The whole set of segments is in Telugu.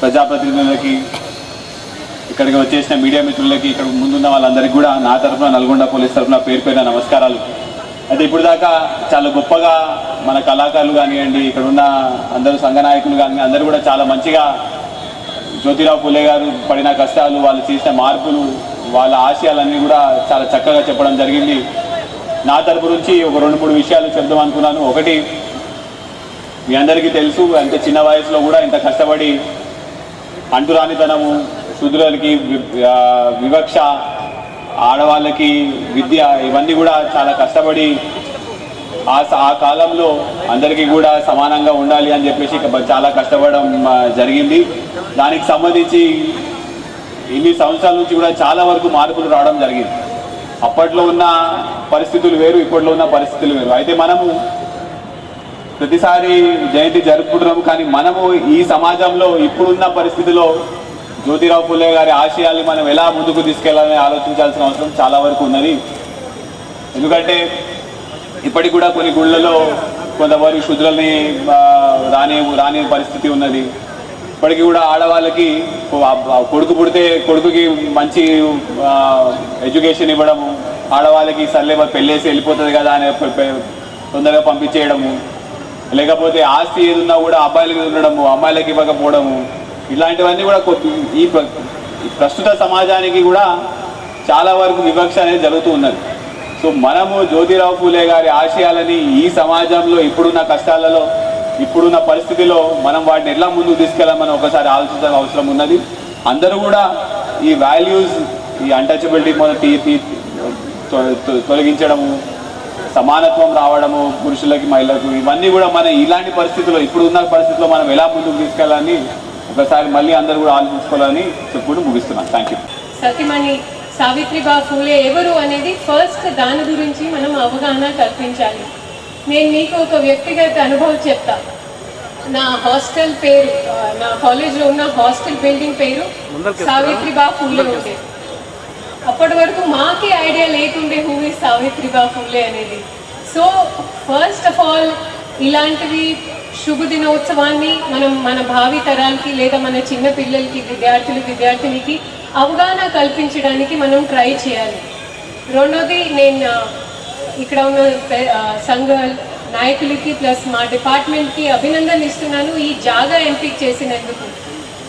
ప్రజాప్రతినిధులకి ఇక్కడికి వచ్చేసిన మీడియా మిత్రులకి ఇక్కడ ముందున్న వాళ్ళందరికీ కూడా నా తరఫున నల్గొండ పోలీస్ తరఫున పేరు పేరున నమస్కారాలు. అయితే ఇప్పుడు దాకా చాలా గొప్పగా మన కళాకారులు కానివ్వండి ఇక్కడ ఉన్న అందరూ సంఘ నాయకులు కానీ అందరూ కూడా చాలా మంచిగా జ్యోతిరావు పూలే గారు పడిన కష్టాలు వాళ్ళు చేసిన మార్పులు వాళ్ళ ఆశయాలన్నీ కూడా చాలా చక్కగా చెప్పడం జరిగింది. నా తరపు నుంచి ఒక రెండు మూడు విషయాలు చెప్దాం అనుకున్నాను. ఒకటి మీ అందరికీ తెలుసు అంటే చిన్న వయసులో కూడా ఇంత కష్టపడి అంటురానితనము శూద్రులకి వివక్ష ఆడవాళ్ళకి విద్య ఇవన్నీ కూడా చాలా కష్టపడి ఆ ఆ కాలంలో అందరికీ కూడా సమానంగా ఉండాలి అని చెప్పేసి చాలా కష్టపడడం జరిగింది. దానికి సంబంధించి ఇన్ని సంవత్సరాల నుంచి కూడా చాలా వరకు మార్పులు రావడం జరిగింది. అప్పట్లో ఉన్న పరిస్థితులు వేరు ఇప్పట్లో ఉన్న పరిస్థితులు వేరు. అయితే మనము ప్రతిసారి జయంతి జరుపుకుంటున్నాము కానీ మనము ఈ సమాజంలో ఇప్పుడున్న పరిస్థితిలో జ్యోతిరావు పుల్లే గారి ఆశయాల్ని మనం ఎలా ముందుకు తీసుకెళ్ళాలని ఆలోచించాల్సిన అవసరం చాలా వరకు ఉన్నది. ఎందుకంటే ఇప్పటికి కూడా కొన్ని గుళ్ళలో కొంతవరకు శుద్ధులని రాని రాని పరిస్థితి ఉన్నది. ఇప్పటికి కూడా ఆడవాళ్ళకి కొడుకు పుడితే కొడుకుకి మంచి ఎడ్యుకేషన్ ఇవ్వడము ఆడవాళ్ళకి సర్లే పెళ్ళేసి వెళ్ళిపోతుంది కదా అని తొందరగా పంపించేయడము. లేకపోతే ఆస్తి ఏది ఉన్నా కూడా అబ్బాయిలకి ఉండడము అమ్మాయిలకి ఇవ్వకపోవడము ఇలాంటివన్నీ కూడా కొద్ది- ఈ ప్రస్తుత సమాజానికి కూడా చాలా వరకు వివక్ష అనేది జరుగుతూ ఉన్నది. సో మనము జ్యోతిరావు పూలే గారి ఆశయాలని ఈ సమాజంలో ఇప్పుడున్న కష్టాలలో ఇప్పుడున్న పరిస్థితిలో మనం వాటిని ఎట్లా ముందుకు తీసుకెళ్ళామని ఒకసారి ఆలోచించాల్సిన అవసరం ఉన్నది. అందరూ కూడా ఈ వాల్యూస్ ఈ అన్టచబిలిటీ మొదటి తొలగించడము సమానత్వం రావడము పురుషులకి మహిళలకు ఇవన్నీ కూడా మన ఇలాంటి పరిస్థితుల్లో ఇప్పుడు ఉన్న పరిస్థితిలో మనం ఎలా ముందుకు తీసుకెళ్ళాలని ఒకసారి మళ్ళీ అందరూ కూడా ఆలోచించుకోవాలని చెప్పుకుంటూ ముగిస్తున్నాను థ్యాంక్ యూ సతీమణి సావిత్రిబా ఫూలే ఎవరు అనేది ఫస్ట్ దాని గురించి మనం అవగాహన కల్పించాలి. నేను మీకు ఒక వ్యక్తిగత అనుభవం చెప్తా. నా హాస్టల్ పేరు నా కాలేజ్లో ఉన్న హాస్టల్ బిల్డింగ్ పేరు సావిత్రిబా ఫూలే ఉండే. అప్పటి వరకు మాకే ఐడియా లేకుండే హూ ఇస్ సావిత్రిబా అనేది. సో ఫస్ట్ ఆఫ్ ఆల్ ఇలాంటివి శుభ దినోత్సవాన్ని మనం మన భావి తరాలకి లేదా మన చిన్న పిల్లలకి విద్యార్థులు విద్యార్థినికి అవగాహన కల్పించడానికి మనం ట్రై చేయాలి. రెండోది నేను ఇక్కడ ఉన్న సంఘ నాయకులకి ప్లస్ మా డిపార్ట్మెంట్కి అభినందన ఇస్తున్నాను ఈ జాగా ఎంపిక చేసినందుకు.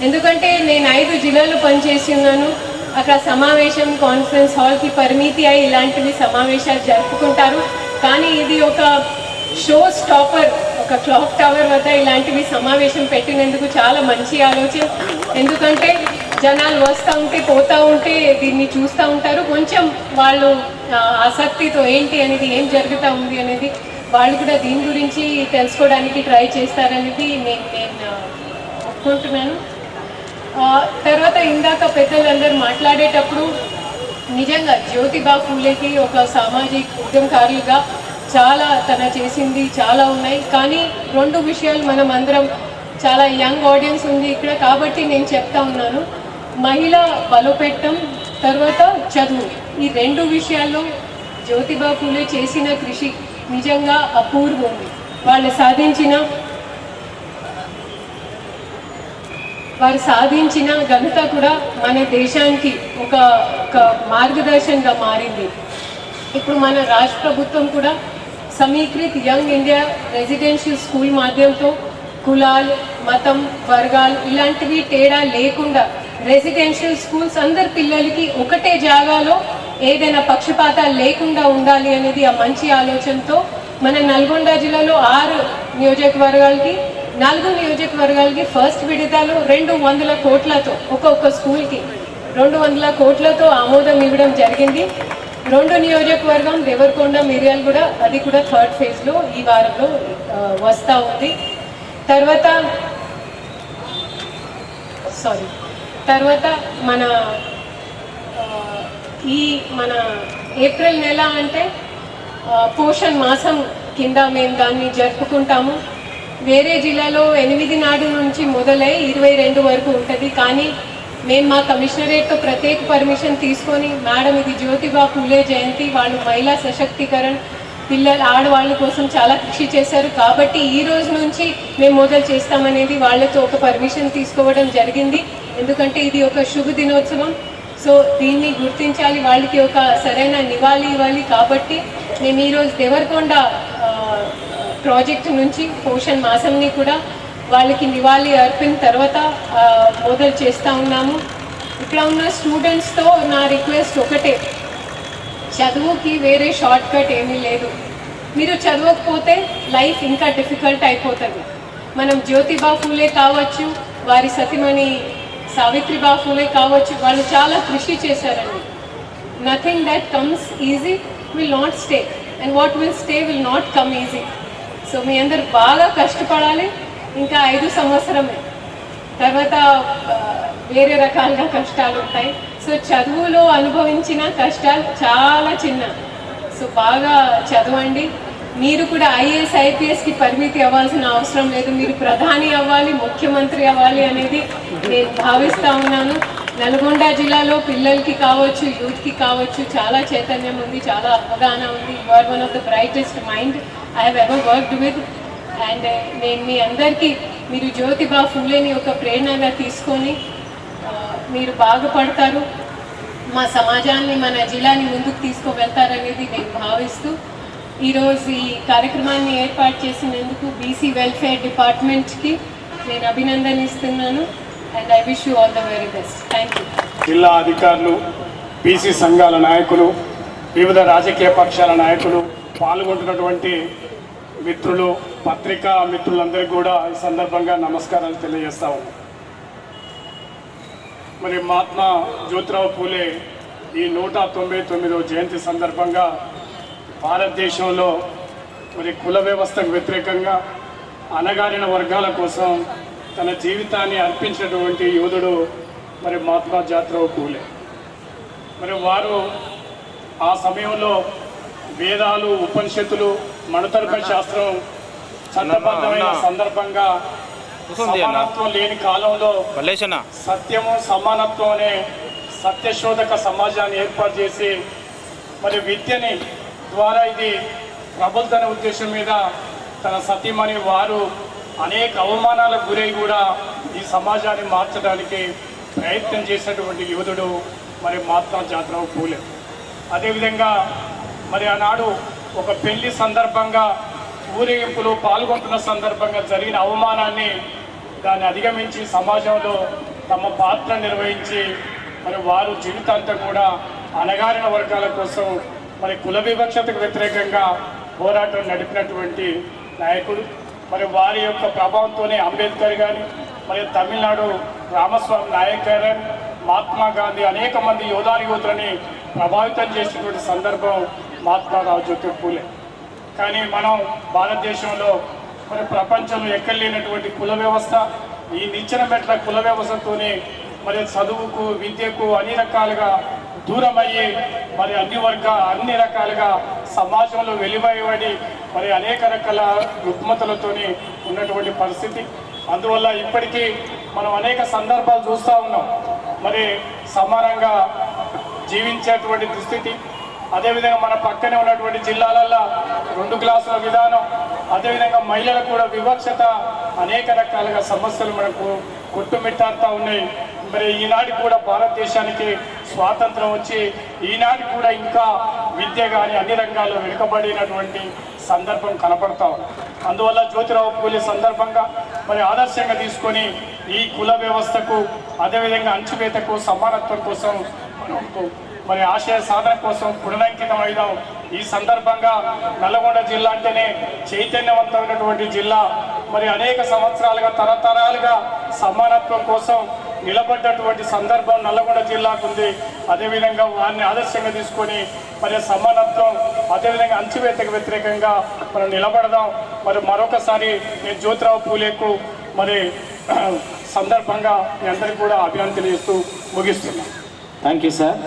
ఎందుకంటే నేను ఐదు జిల్లాలు పనిచేసి ఉన్నాను. అక్కడ సమావేశం కాన్ఫరెన్స్ హాల్కి పరిమితి అయి ఇలాంటివి సమావేశాలు జరుపుకుంటారు. కానీ ఇది ఒక షో స్టాపర్ ఒక క్లాక్ టవర్ వద్ద ఇలాంటివి సమావేశం పెట్టినందుకు చాలా మంచి ఆలోచన. ఎందుకంటే జనాలు వస్తూ ఉంటే పోతూ ఉంటే దీన్ని చూస్తూ ఉంటారు. కొంచెం వాళ్ళు ఆసక్తితో ఏంటి అనేది ఏం జరుగుతూ ఉంది అనేది వాళ్ళు కూడా దీని గురించి తెలుసుకోవడానికి ట్రై చేస్తారనేది నేను నేను ఒప్పుకుంటున్నాను. తర్వాత ఇందాక పెద్దలందరూ మాట్లాడేటప్పుడు నిజంగా జ్యోతిబా ఫూలేకి ఒక సామాజిక ఉద్యమకారులుగా చాలా తన చేసింది చాలా ఉన్నాయి. కానీ రెండు విషయాలు మనం అందరం చాలా యంగ్ ఆడియన్స్ ఉంది ఇక్కడ కాబట్టి నేను చెప్తా ఉన్నాను. మహిళ బలోపేట్టం తర్వాత చదువు. ఈ రెండు విషయాల్లో జ్యోతిబా ఫూలే చేసిన కృషి నిజంగా అపూర్వం వాళ్ళు సాధించిన వారు సాధించిన ఘనత కూడా మన దేశానికి ఒక ఒక మార్గదర్శనంగా మారింది. ఇప్పుడు మన రాష్ట్ర ప్రభుత్వం కూడా సమీకృత్ యంగ్ ఇండియా రెసిడెన్షియల్ స్కూల్ మాధ్యమంతో కులాలు మతం వర్గాలు ఇలాంటివి తేడా లేకుండా రెసిడెన్షియల్ స్కూల్స్ అందరి పిల్లలకి ఒకటే జాగాలో ఏదైనా పక్షపాతాలు లేకుండా ఉండాలి అనేది ఆ మంచి ఆలోచనతో మన నల్గొండ జిల్లాలో ఆరు నియోజకవర్గాలకి నాలుగు నియోజకవర్గాలకి ఫస్ట్ విడతలు రెండు వందల కోట్లతో ఒక్కొక్క స్కూల్కి. రెండు వందల కోట్లతో ఆమోదం ఇవ్వడం జరిగింది. రెండు నియోజకవర్గం దేవరకొండ మిరియాలు కూడా అది కూడా థర్డ్ ఫేజ్లో ఈ వారంలో వస్తూ ఉంది. తర్వాత సారీ తర్వాత మన ఈ మన ఏప్రిల్ నెల అంటే ఆ, పోషణ్ మాసం కింద మేము దాన్ని జరుపుకుంటాము. వేరే జిల్లాలో ఎనిమిది నాడు నుంచి మొదలై ఇరవై రెండు వరకు ఉంటుంది. కానీ మేము మా కమిషనరేట్తో ప్రత్యేక పర్మిషన్ తీసుకొని మేడం ఇది జ్యోతిబా పూలే జయంతి వాళ్ళు మహిళా సశక్తీకరణ పిల్లలు ఆడవాళ్ళ కోసం చాలా కృషి చేశారు. కాబట్టి ఈ రోజు నుంచి మేము మొదలు చేస్తామనేది వాళ్ళతో ఒక పర్మిషన్ తీసుకోవడం జరిగింది. ఎందుకంటే ఇది ఒక శుభ దినోత్సవం. సో దీన్ని గుర్తించాలి. వాళ్ళకి ఒక సరైన నివాళి ఇవ్వాలి. కాబట్టి మేము ఈరోజు దేవరకొండ ప్రాజెక్ట్ నుంచి పోషణ్ మాసంని కూడా వాళ్ళకి నివాళి అర్పిన తర్వాత మొదలు చేస్తూ ఉన్నాము. ఇక్కడ ఉన్న స్టూడెంట్స్తో నా రిక్వెస్ట్ ఒకటే. చదువుకి వేరే షార్ట్ కట్ ఏమీ లేదు. మీరు చదవకపోతే లైఫ్ ఇంకా డిఫికల్ట్ అయిపోతుంది. మనం జ్యోతిబా ఫూలే కావచ్చు వారి సతిమణి సావిత్రిబా ఫూలే కావచ్చు వాళ్ళు చాలా కృషి చేశారండి. Nothing that comes easy will not stay and what will stay will not come easy so మీ అందరు బాగా కష్టపడాలి. ఇంకా ఐదు సంవత్సరమే. తర్వాత వేరే రకాలుగా కష్టాలు ఉంటాయి. సో చదువులో అనుభవించిన కష్టాలు చాలా చిన్న. సో బాగా చదవండి. మీరు కూడా ఐఏఎస్ ఐపీఎస్కి పరిమితి అవ్వాల్సిన అవసరం లేదు. మీరు ప్రధాని అవ్వాలి ముఖ్యమంత్రి అవ్వాలి అనేది నేను భావిస్తా ఉన్నాను. నల్గొండ జిల్లాలో పిల్లలకి కావచ్చు యూత్కి కావచ్చు చాలా చైతన్యం ఉంది చాలా అవగాహన ఉంది. You are one of the brightest mind I have ever worked with and నేను మీ అందరికీ మీరు జ్యోతిబా ఫులేని ఒక ప్రేరణగా తీసుకొని మీరు బాగుపడతారు. మా సమాజాన్ని మన జిల్లాని ముందుకు తీసుకువెళ్తారనేది నేను భావిస్తూ ఈరోజు ఈ కార్యక్రమాన్ని ఏర్పాటు చేసినందుకు బీసీ వెల్ఫేర్ డిపార్ట్మెంట్కి నేను అభినందనిస్తున్నాను. And I wish you all the very best thank you జిల్లా అధికారులు బీసీ సంఘాల నాయకులు వివిధ రాజకీయ పక్షాల నాయకులు పాల్గొంటున్నటువంటి మిత్రులు పత్రికా మిత్రులందరికీ కూడా ఈ సందర్భంగా నమస్కారాలు తెలియజేస్తాము మరి మహాత్మా జ్యోతిరావు పూలే ఈ నూట తొంభై తొమ్మిదో జయంతి సందర్భంగా భారతదేశంలో మరి కుల వ్యవస్థకు వ్యతిరేకంగా అణగారిన వర్గాల కోసం తన జీవితాన్ని అర్పించినటువంటి యోధుడు మరి మహాత్మా జ్యోతిరావు పూలే. మరి వారు ఆ సమయంలో వేదాలు ఉపనిషత్తులు మణుతర్ప శాస్త్రం చట్టబద్ధమైన సందర్భంగా. సమానత్వం లేని కాలంలో సత్యము సమానత్వం అనే సత్యశోధక సమాజాన్ని ఏర్పాటు చేసి మరి విద్యని ద్వారా ఇది ప్రబుద్ధన ఉద్దేశం మీద తన సతీమణి వారు అనేక అవమానాలకు గురై కూడా ఈ సమాజాన్ని మార్చడానికి ప్రయత్నం చేసినటువంటి యోధుడు మరి మహాత్మా జాతరావు పూలే. అదేవిధంగా మరి ఆనాడు ఒక పెళ్ళి సందర్భంగా ఊరేగింపులో పాల్గొంటున్న సందర్భంగా జరిగిన అవమానాన్ని దాన్ని అధిగమించి సమాజంలో తమ పాత్ర నిర్వహించి మరి వారు జీవితాంతం కూడా అణగారిన వర్గాల కోసం మరి కుల వివక్షతకు వ్యతిరేకంగా పోరాటం నడిపినటువంటి నాయకుడు. మరి వారి యొక్క ప్రభావంతోనే అంబేద్కర్ గారు మరి తమిళనాడు రామస్వామి నాయక్ గారు మహాత్మా గాంధీ అనేక మంది యోధాని యోధులని ప్రభావితం చేసినటువంటి సందర్భం మహాత్మా రావు జ్యోతి పూలే కానీ మనం భారతదేశంలో మరి ప్రపంచంలో ఎక్కడ లేనటువంటి కుల వ్యవస్థ ఈ నిచ్చెన మెట్ల కుల వ్యవస్థతోనే మరి చదువుకు విద్యకు అన్ని రకాలుగా దూరం అయ్యి మరి అన్ని వర్గ అన్ని రకాలుగా సమాజంలో వెలివడి మరి అనేక రకాల రుగ్మతలతోని ఉన్నటువంటి పరిస్థితి. అందువల్ల ఇప్పటికీ మనం అనేక సందర్భాలు చూస్తూ ఉన్నాం. మరి సమానంగా జీవించేటువంటి దుస్థితి. అదేవిధంగా మన పక్కనే ఉన్నటువంటి జిల్లాలల్లో రెండు క్లాసుల విధానం అదేవిధంగా మహిళలకు కూడా వివక్షత అనేక రకాలుగా సమస్యలు మనకు కొట్టుమిట్టాడుతూ ఉన్నాయి. మరి ఈనాటి కూడా భారతదేశానికి స్వాతంత్రం వచ్చి ఈనాటి కూడా ఇంకా విద్య కానీ అన్ని రంగాల్లో వెనుకబడినటువంటి సందర్భం కనపడతాం అందువల్ల జ్యోతిరావు పూలే సందర్భంగా మరి ఆదర్శంగా తీసుకొని ఈ కుల వ్యవస్థకు అదేవిధంగా అంచువేతకు సమానత్వం కోసం మరి ఆశయ సాధన కోసం పునరంకితమైదాం ఈ సందర్భంగా నల్లగొండ జిల్లా అంటేనే చైతన్యవంతమైనటువంటి జిల్లా. మరి అనేక సంవత్సరాలుగా తరతరాలుగా సమానత్వం కోసం నిలబడ్డటువంటి సందర్భం నల్లగొండ జిల్లాకు ఉంది. అదేవిధంగా వారిని ఆదర్శంగా తీసుకొని మరి సమానత్వం అదేవిధంగా అంచువేతకు వ్యతిరేకంగా మనం నిలబడదాం. మరి మరొకసారి నేను జ్యోతిరావు పూలేకు మరి సందర్భంగా మీ అందరికీ కూడా అభినందనలు తెలియజేస్తూ ముగిస్తున్నాను థ్యాంక్ యూ సార్